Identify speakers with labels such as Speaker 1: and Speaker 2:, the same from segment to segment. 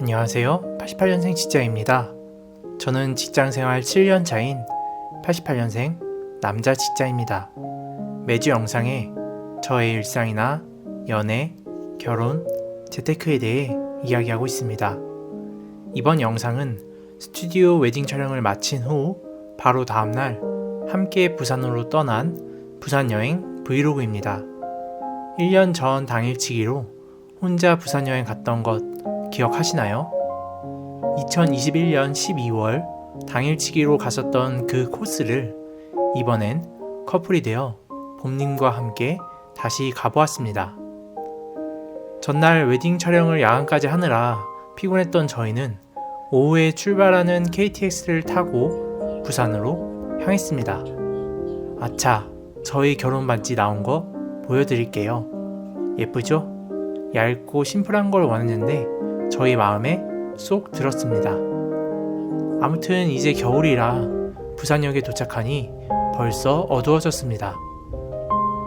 Speaker 1: 안녕하세요. 88년생 직장입니다. 저는 직장 생활 7년 차인 88년생 남자 직장입니다. 매주 영상에 저의 일상이나 연애, 결혼, 재테크에 대해 이야기하고 있습니다. 이번 영상은 스튜디오 웨딩 촬영을 마친 후 바로 다음날 함께 부산으로 떠난 부산 여행 브이로그입니다. 1년 전 당일치기로 혼자 부산 여행 갔던 것 기억하시나요? 2021년 12월 당일치기로 갔었던 그 코스를 이번엔 커플이 되어 봄님과 함께 다시 가보았습니다. 전날 웨딩 촬영을 야간까지 하느라 피곤했던 저희는 오후에 출발하는 KTX를 타고 부산으로 향했습니다. 아차, 저희 결혼 반지 나온 거 보여드릴게요. 예쁘죠? 얇고 심플한 걸 원했는데 저희 마음에 쏙 들었습니다. 아무튼 이제 겨울이라 부산역에 도착하니 벌써 어두워졌습니다.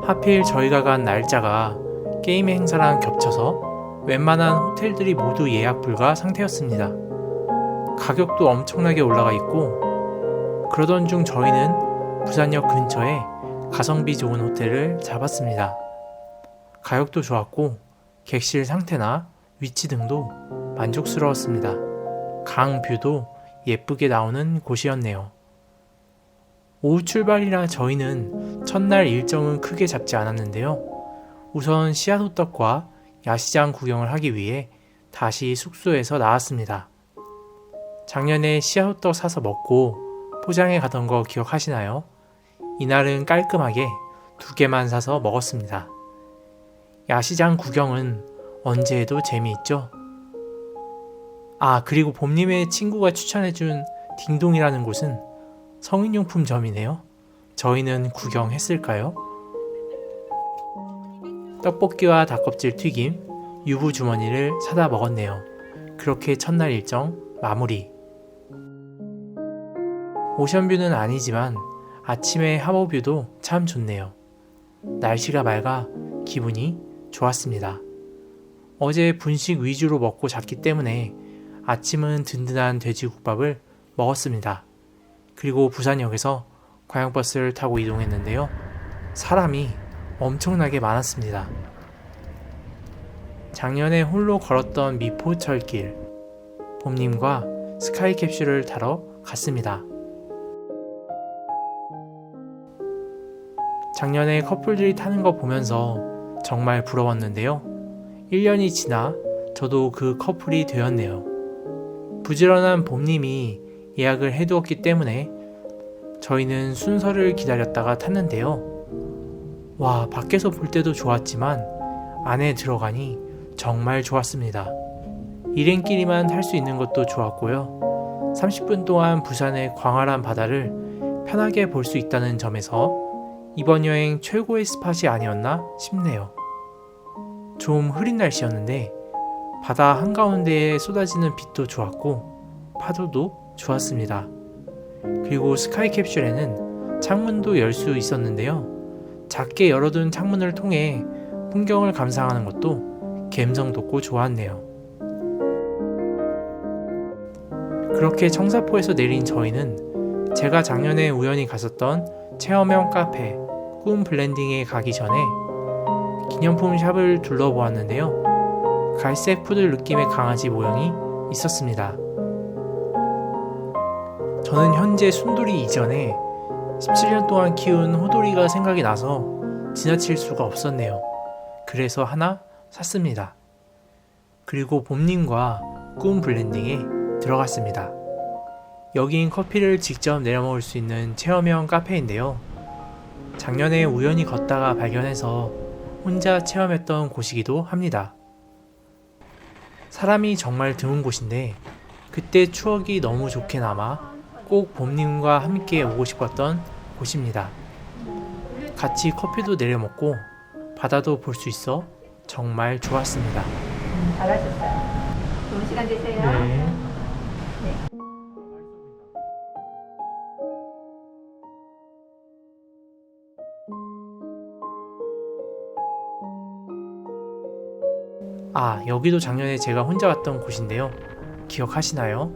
Speaker 1: 하필 저희가 간 날짜가 게임 행사랑 겹쳐서 웬만한 호텔들이 모두 예약 불가 상태였습니다. 가격도 엄청나게 올라가 있고 그러던 중 저희는 부산역 근처에 가성비 좋은 호텔을 잡았습니다. 가격도 좋았고 객실 상태나 위치 등도 만족스러웠습니다. 강 뷰도 예쁘게 나오는 곳이었네요. 오후 출발이라 저희는 첫날 일정은 크게 잡지 않았는데요. 우선 씨앗 호떡과 야시장 구경을 하기 위해 다시 숙소에서 나왔습니다. 작년에 씨앗 호떡 사서 먹고 포장해 가던 거 기억하시나요? 이날은 깔끔하게 두 개만 사서 먹었습니다. 야시장 구경은 언제 해도 재미있죠? 아, 그리고 봄님의 친구가 추천해준 딩동이라는 곳은 성인용품점이네요. 저희는 구경했을까요? 떡볶이와 닭껍질 튀김, 유부 주머니를 사다 먹었네요. 그렇게 첫날 일정 마무리. 오션뷰는 아니지만 아침의 하모뷰도 참 좋네요. 날씨가 맑아 기분이 좋았습니다. 어제 분식 위주로 먹고 잤기 때문에 아침은 든든한 돼지국밥을 먹었습니다. 그리고 부산역에서 광역버스를 타고 이동했는데요. 사람이 엄청나게 많았습니다. 작년에 홀로 걸었던 미포철길, 봄님과 스카이캡슐을 타러 갔습니다. 작년에 커플들이 타는 거 보면서 정말 부러웠는데요. 1년이 지나 저도 그 커플이 되었네요. 부지런한 봄님이 예약을 해두었기 때문에 저희는 순서를 기다렸다가 탔는데요. 와, 밖에서 볼 때도 좋았지만 안에 들어가니 정말 좋았습니다. 일행끼리만 탈 수 있는 것도 좋았고요. 30분 동안 부산의 광활한 바다를 편하게 볼 수 있다는 점에서 이번 여행 최고의 스팟이 아니었나 싶네요. 좀 흐린 날씨였는데 바다 한가운데에 쏟아지는 빛도 좋았고 파도도 좋았습니다. 그리고 스카이 캡슐에는 창문도 열 수 있었는데요. 작게 열어둔 창문을 통해 풍경을 감상하는 것도 감성 돋고 좋았네요. 그렇게 청사포에서 내린 저희는 제가 작년에 우연히 갔었던 체험형 카페 꿈 블렌딩에 가기 전에 기념품 샵을 둘러보았는데요. 갈색 푸들 느낌의 강아지 모형이 있었습니다. 저는 현재 순돌이 이전에 17년 동안 키운 호돌이가 생각이 나서 지나칠 수가 없었네요. 그래서 하나 샀습니다. 그리고 봄님과 꿈 블렌딩에 들어갔습니다. 여긴 커피를 직접 내려 먹을 수 있는 체험형 카페인데요. 작년에 우연히 걷다가 발견해서 혼자 체험했던 곳이기도 합니다. 사람이 정말 드문 곳인데 그때 추억이 너무 좋게 남아 꼭 봄님과 함께 오고 싶었던 곳입니다. 같이 커피도 내려 먹고 바다도 볼 수 있어 정말 좋았습니다.
Speaker 2: 음, 잘하셨어요. 좋은 시간 되세요.
Speaker 1: 네. 아, 여기도 작년에 제가 혼자 왔던 곳인데요. 기억하시나요?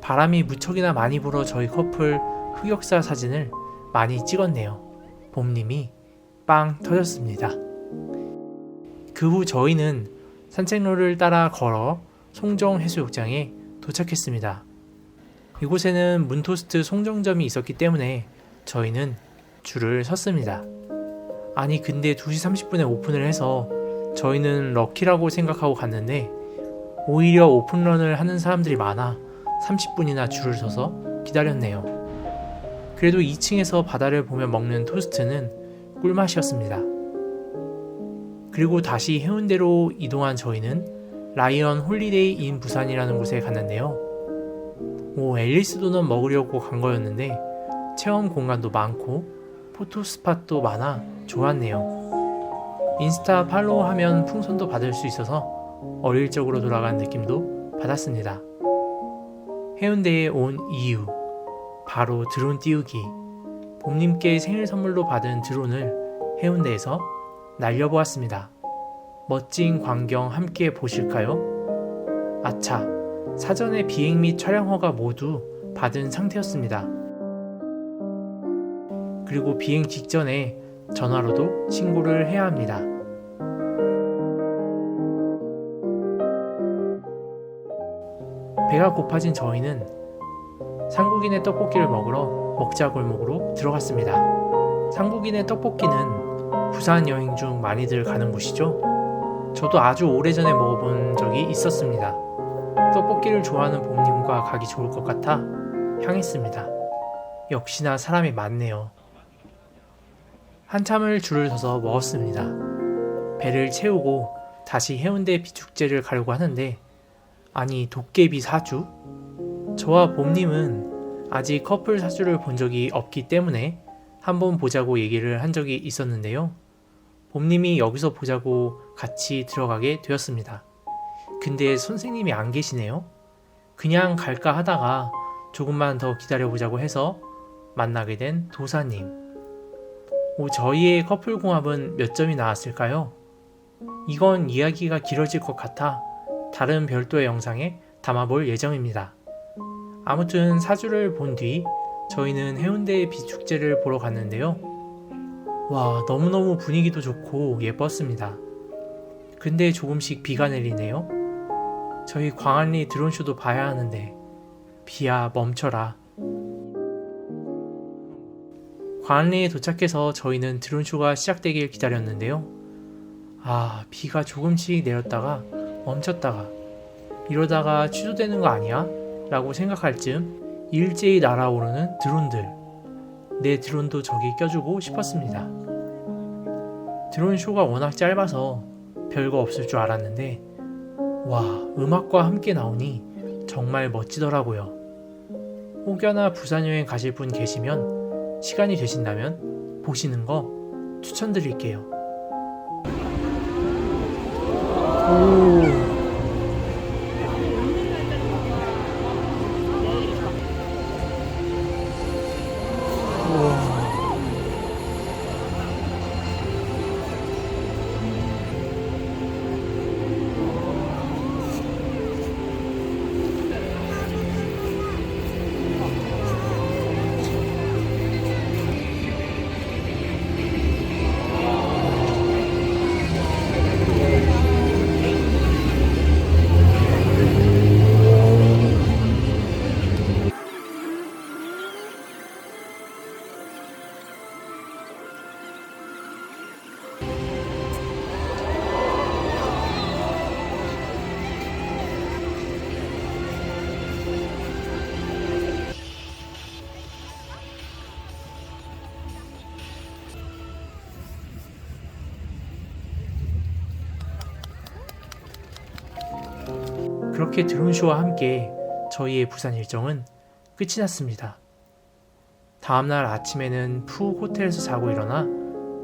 Speaker 1: 바람이 무척이나 많이 불어 저희 커플 흑역사 사진을 많이 찍었네요. 봄님이 빵 터졌습니다. 그 후 저희는 산책로를 따라 걸어 송정 해수욕장에 도착했습니다. 이곳에는 문토스트 송정점이 있었기 때문에 저희는 줄을 섰습니다. 아니 근데 2시 30분에 오픈을 해서 저희는 럭키라고 생각하고 갔는데 오히려 오픈런을 하는 사람들이 많아 30분이나 줄을 서서 기다렸네요. 그래도 2층에서 바다를 보며 먹는 토스트는 꿀맛이었습니다. 그리고 다시 해운대로 이동한 저희는 라이언 홀리데이 인 부산이라는 곳에 갔는데요. 뭐 앨리스 도넛 먹으려고 간 거였는데 체험 공간도 많고 포토 스팟도 많아 좋았네요. 인스타 팔로우하면 풍선도 받을 수 있어서 어릴 적으로 돌아간 느낌도 받았습니다. 해운대에 온 이유 바로 드론 띄우기 봄님께 생일 선물로 받은 드론을 해운대에서 날려보았습니다. 멋진 광경 함께 보실까요? 아차, 사전에 비행 및 촬영 허가 모두 받은 상태였습니다. 그리고 비행 직전에 전화로도 신고를 해야 합니다. 배가 고파진 저희는 상국인의 떡볶이를 먹으러 먹자 골목으로 들어갔습니다. 상국인의 떡볶이는 부산 여행 중 많이들 가는 곳이죠. 저도 아주 오래전에 먹어본 적이 있었습니다. 떡볶이를 좋아하는 봄님과 가기 좋을 것 같아 향했습니다. 역시나 사람이 많네요. 한참을 줄을 서서 먹었습니다. 배를 채우고 다시 해운대 비축제를 가려고 하는데 아니 도깨비 사주? 저와 봄님은 아직 커플 사주를 본 적이 없기 때문에 한번 보자고 얘기를 한 적이 있었는데요. 봄님이 여기서 보자고 같이 들어가게 되었습니다. 근데 선생님이 안 계시네요. 그냥 갈까 하다가 조금만 더 기다려보자고 해서 만나게 된 도사님. 오, 저희의 커플 궁합은 몇 점이 나왔을까요? 이건 이야기가 길어질 것 같아 다른 별도의 영상에 담아볼 예정입니다. 아무튼 사주를 본 뒤 저희는 해운대 비축제를 보러 갔는데요. 와, 너무너무 분위기도 좋고 예뻤습니다. 근데 조금씩 비가 내리네요. 저희 광안리 드론쇼도 봐야 하는데 비야 멈춰라. 광안리에 도착해서 저희는 드론쇼가 시작되길 기다렸는데요. 아, 비가 조금씩 내렸다가 멈췄다가 이러다가 취소되는 거 아니야? 라고 생각할 즈음 일제히 날아오르는 드론들. 내 드론도 저기 껴주고 싶었습니다. 드론 쇼가 워낙 짧아서 별거 없을 줄 알았는데, 와, 음악과 함께 나오니 정말 멋지더라고요. 혹여나 부산 여행 가실 분 계시면 시간이 되신다면 보시는 거 추천드릴게요. 그렇게 드론쇼와 함께 저희의 부산 일정은 끝이 났습니다. 다음날 아침에는 푹 호텔에서 자고 일어나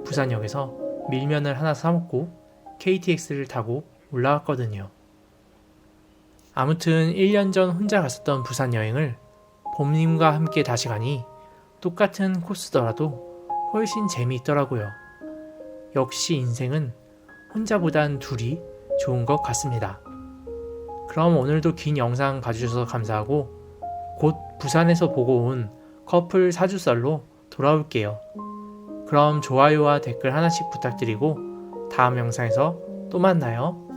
Speaker 1: 부산역에서 밀면을 하나 사먹고 KTX를 타고 올라왔거든요. 아무튼 1년 전 혼자 갔었던 부산 여행을 봄님과 함께 다시 가니 똑같은 코스더라도 훨씬 재미있더라고요. 역시 인생은 혼자보단 둘이 좋은 것 같습니다. 그럼 오늘도 긴 영상 봐주셔서 감사하고 곧 부산에서 보고 온 커플 사주썰로 돌아올게요. 그럼 좋아요와 댓글 하나씩 부탁드리고 다음 영상에서 또 만나요.